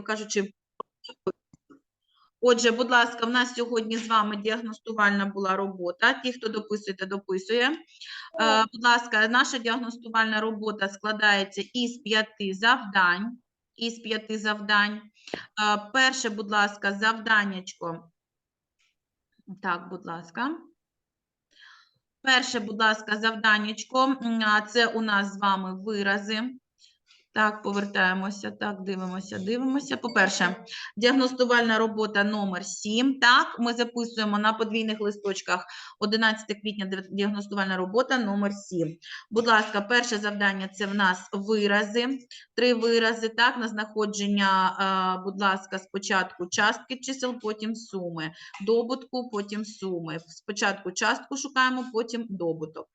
би кажучи, Отже, будь ласка, в нас сьогодні з вами діагностувальна була робота. Ті, хто дописуєте, дописує. Е, Будь ласка, наша діагностувальна робота складається із п'яти завдань. Із п'яти завдань. Е, Перше, будь ласка, завданнячко. Так, будь ласка. Перше, будь ласка, завданнячко. Це у нас з вами вирази. Так, повертаємося. Так, дивимося, дивимося. По-перше, діагностувальна робота номер 7. Так, ми записуємо на подвійних листочках 11 квітня діагностувальна робота номер 7. Будь ласка, перше завдання це в нас вирази. Три вирази. Так, на знаходження, е, будь ласка, спочатку частки чисел, потім суми. Добутку, потім суми. Спочатку частку шукаємо, потім добуток.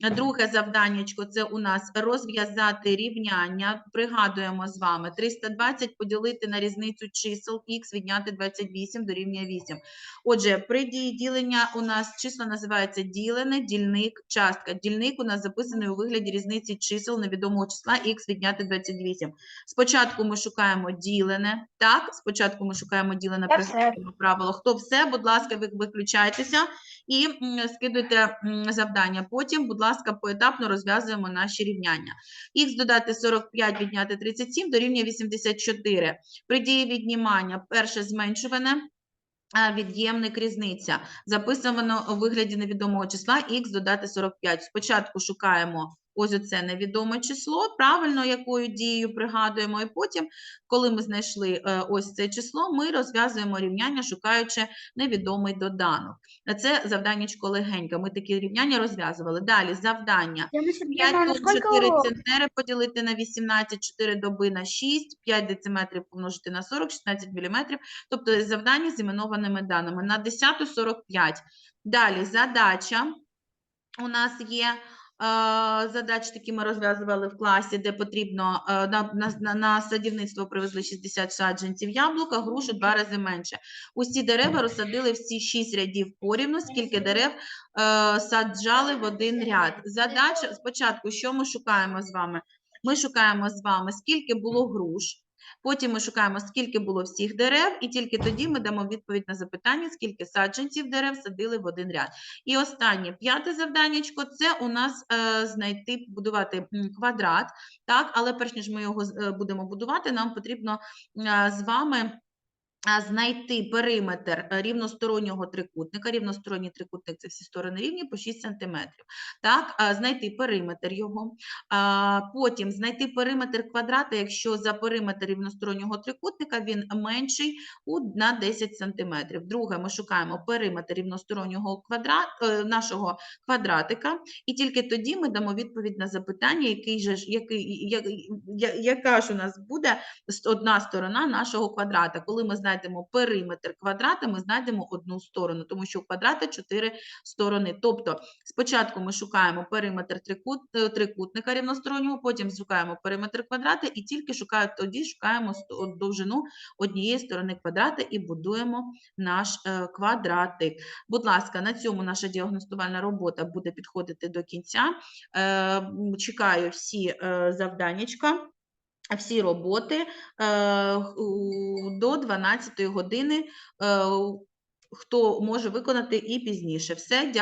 Друге завданнячко це у нас розв'язати рівняння. Пригадуємо з вами 320 поділити на різницю чисел х відняти 28 дорівнює 8. Отже, при дії ділення у нас число називається ділене, дільник, частка. Дільник у нас записаний у вигляді різниці чисел невідомого числа х відняти 28. Спочатку ми шукаємо ділене. Так, спочатку ми шукаємо ділене пригадуємо правило. Хто все, будь ласка, ви виключайтеся і скидуйте завдання. Потім, будь ласка, поетапно розв'язуємо наші рівняння. Х додати 45, відняти 37 дорівнює 84. При дії віднімання перше зменшуване, від'ємник різниця. Записано у вигляді невідомого числа х додати 45. Спочатку шукаємо ось оце невідоме число, правильно якою дією пригадуємо, і потім, коли ми знайшли е, ось це число, ми розв'язуємо рівняння, шукаючи невідомий доданок. Це завданнячко легеньке. Ми такі рівняння розв'язували. Далі завдання. 5 Яна, тонн, 4 центнери поділити на 18, 4 доби на 6, 5 дециметрів помножити на 40, 16 міліметрів. Тобто завдання з іменованими даними. На 10 45. Далі задача у нас є. Е, Задачі такі ми розв'язували в класі, де потрібно е, на, на, на, на садівництво привезли 60 саджанців яблука, грушу два рази менше. Усі дерева розсадили всі 6 рядів порівну, скільки дерев е, саджали в один ряд. Задача спочатку, що ми шукаємо з вами? Ми шукаємо з вами, скільки було груш. Потім ми шукаємо, скільки було всіх дерев, і тільки тоді ми дамо відповідь на запитання, скільки саджанців дерев садили в один ряд. І останнє п'яте завданнячко це у нас е, знайти, будувати квадрат. Так, але перш ніж ми його е, будемо будувати, нам потрібно е, з вами знайти периметр рівностороннього трикутника. Рівносторонній трикутник це всі сторони рівні по 6 см. Так, знайти периметр його. Потім знайти периметр квадрата, якщо за периметр рівностороннього трикутника він менший на 10 см. Друге, ми шукаємо периметр рівностороннього квадрат, е, нашого квадратика, і тільки тоді ми дамо відповідь на запитання, який же який, я, я, яка ж у нас буде одна сторона нашого квадрата. Коли ми знайдемо периметр квадрата, ми знайдемо одну сторону, тому що у квадрата чотири сторони. Тобто спочатку ми шукаємо периметр трикут, е, трикутника рівностороннього, потім шукаємо периметр квадрата і тільки шукаємо, тоді шукаємо довжину однієї сторони квадрата і будуємо наш е, квадратик. Будь ласка, на цьому наша діагностувальна робота буде підходити до кінця. Е, Чекаю всі завданнячка всі роботи е, до 12 години, е, хто може виконати і пізніше. Все,